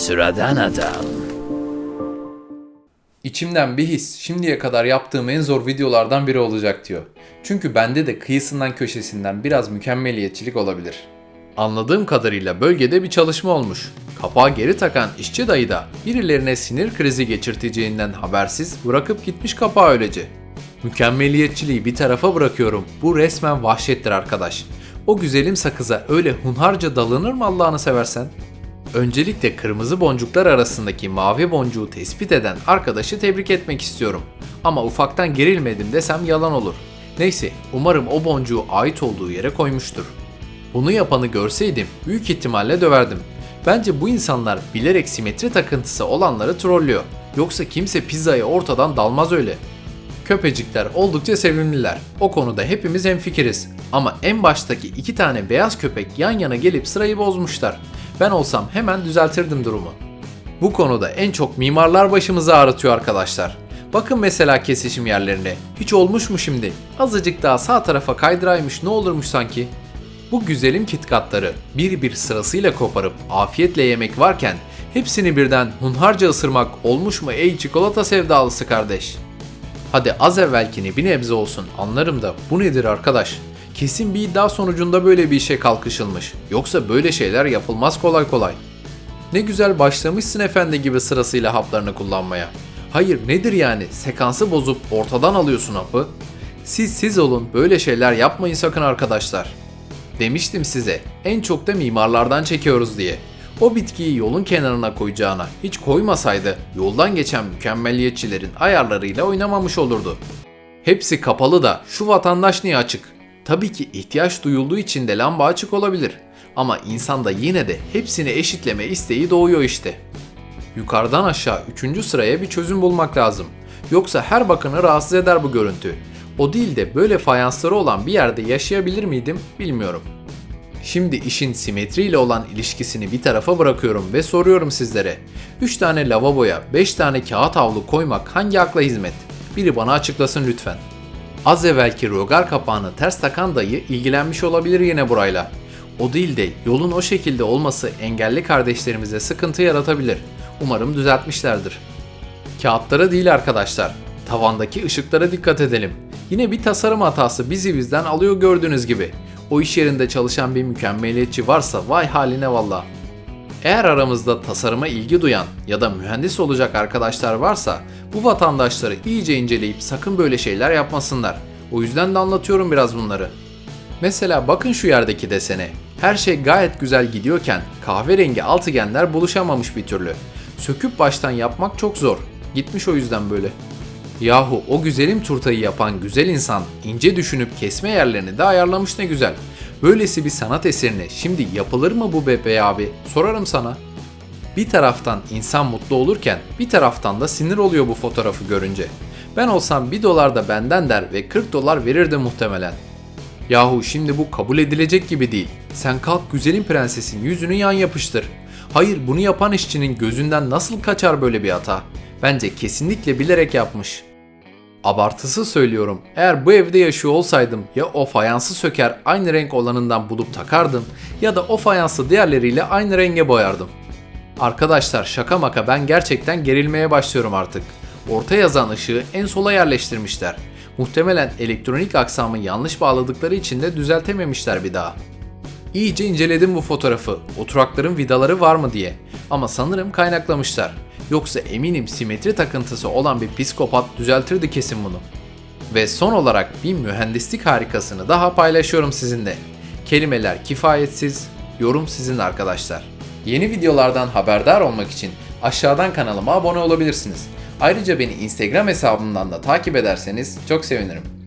Sıradan adam. İçimden bir his şimdiye kadar yaptığım en zor videolardan biri olacak diyor. Çünkü bende de kıyısından köşesinden biraz mükemmeliyetçilik olabilir. Anladığım kadarıyla bölgede bir çalışma olmuş. Kapağı geri takan işçi dayı da birilerine sinir krizi geçirteceğinden habersiz bırakıp gitmiş kapağı öylece. Mükemmeliyetçiliği bir tarafa bırakıyorum. Bu resmen vahşettir arkadaş. O güzelim sakıza öyle hunharca dalınır mı Allah'ını seversen? Öncelikle kırmızı boncuklar arasındaki mavi boncuğu tespit eden arkadaşı tebrik etmek istiyorum. Ama ufaktan gerilmedim desem yalan olur. Neyse, umarım o boncuğu ait olduğu yere koymuştur. Bunu yapanı görseydim büyük ihtimalle döverdim. Bence bu insanlar bilerek simetri takıntısı olanları trollüyor. Yoksa kimse pizzayı ortadan dalmaz öyle. Köpecikler oldukça sevimliler. O konuda hepimiz hemfikiriz. Ama en baştaki iki tane beyaz köpek yan yana gelip sırayı bozmuşlar. Ben olsam hemen düzeltirdim durumu. Bu konuda en çok mimarlar başımızı ağrıtıyor arkadaşlar. Bakın mesela kesişim yerlerine. Hiç olmuş mu şimdi? Azıcık daha sağ tarafa kaydıraymış ne olurmuş sanki? Bu güzelim kitkatları bir bir sırasıyla koparıp afiyetle yemek varken hepsini birden hunharca ısırmak olmuş mu ey çikolata sevdalısı kardeş? Hadi az evvelkini bir nebze olsun anlarım da bu nedir arkadaş? Kesin bir iddia sonucunda böyle bir işe kalkışılmış. Yoksa böyle şeyler yapılmaz kolay kolay. Ne güzel başlamışsın efendi gibi sırasıyla haplarını kullanmaya. Hayır nedir yani sekansı bozup ortadan alıyorsun hapı? Siz siz olun böyle şeyler yapmayın sakın arkadaşlar. Demiştim size en çok da mimarlardan çekiyoruz diye. O bitkiyi yolun kenarına koyacağına hiç koymasaydı yoldan geçen mükemmeliyetçilerin ayarlarıyla oynamamış olurdu. Hepsi kapalı da şu vatandaş niye açık? Tabii ki ihtiyaç duyulduğu için de lamba açık olabilir. Ama insanda yine de hepsini eşitleme isteği doğuyor işte. Yukarıdan aşağı 3. sıraya bir çözüm bulmak lazım. Yoksa her bakanı rahatsız eder bu görüntü. O değil de böyle fayansları olan bir yerde yaşayabilir miydim bilmiyorum. Şimdi işin simetriyle olan ilişkisini bir tarafa bırakıyorum ve soruyorum sizlere. 3 tane lavaboya 5 tane kağıt havlu koymak hangi akla hizmet? Biri bana açıklasın lütfen. Az evvelki rogar kapağını ters takan dayı ilgilenmiş olabilir yine burayla. O değil de yolun o şekilde olması engelli kardeşlerimize sıkıntı yaratabilir. Umarım düzeltmişlerdir. Kağıtlara değil arkadaşlar. Tavandaki ışıklara dikkat edelim. Yine bir tasarım hatası bizi bizden alıyor gördüğünüz gibi. O iş yerinde çalışan bir mükemmeliyetçi varsa vay haline valla. Eğer aramızda tasarıma ilgi duyan ya da mühendis olacak arkadaşlar varsa bu vatandaşları iyice inceleyip sakın böyle şeyler yapmasınlar. O yüzden de anlatıyorum biraz bunları. Mesela bakın şu yerdeki desene. Her şey gayet güzel gidiyorken kahverengi altıgenler buluşamamış bir türlü. Söküp baştan yapmak çok zor. Gitmiş o yüzden böyle. Yahu o güzelim turtayı yapan güzel insan ince düşünüp kesme yerlerini de ayarlamış ne güzel. Böylesi bir sanat eserine şimdi yapılır mı bu bebe abi? Sorarım sana. Bir taraftan insan mutlu olurken bir taraftan da sinir oluyor bu fotoğrafı görünce. Ben olsam 1 dolar da benden der ve 40 dolar verirdi muhtemelen. Yahu şimdi bu kabul edilecek gibi değil. Sen kalk güzelim prensesin yüzünü yan yapıştır. Hayır bunu yapan işçinin gözünden nasıl kaçar böyle bir hata? Bence kesinlikle bilerek yapmış. Abartısı söylüyorum. Eğer bu evde yaşıyor olsaydım ya o fayansı söker aynı renk olanından bulup takardım ya da o fayansı diğerleriyle aynı renge boyardım. Arkadaşlar şaka maka ben gerçekten gerilmeye başlıyorum artık. Orta yazan ışığı en sola yerleştirmişler. Muhtemelen elektronik aksamı yanlış bağladıkları için de düzeltememişler bir daha. İyice inceledim bu fotoğrafı. Oturakların vidaları var mı diye. Ama sanırım kaynaklamışlar. Yoksa eminim simetri takıntısı olan bir psikopat düzeltirdi kesin bunu. Ve son olarak bir mühendislik harikasını daha paylaşıyorum sizinle. Kelimeler kifayetsiz, yorum sizin arkadaşlar. Yeni videolardan haberdar olmak için aşağıdan kanalıma abone olabilirsiniz. Ayrıca beni Instagram hesabımdan da takip ederseniz çok sevinirim.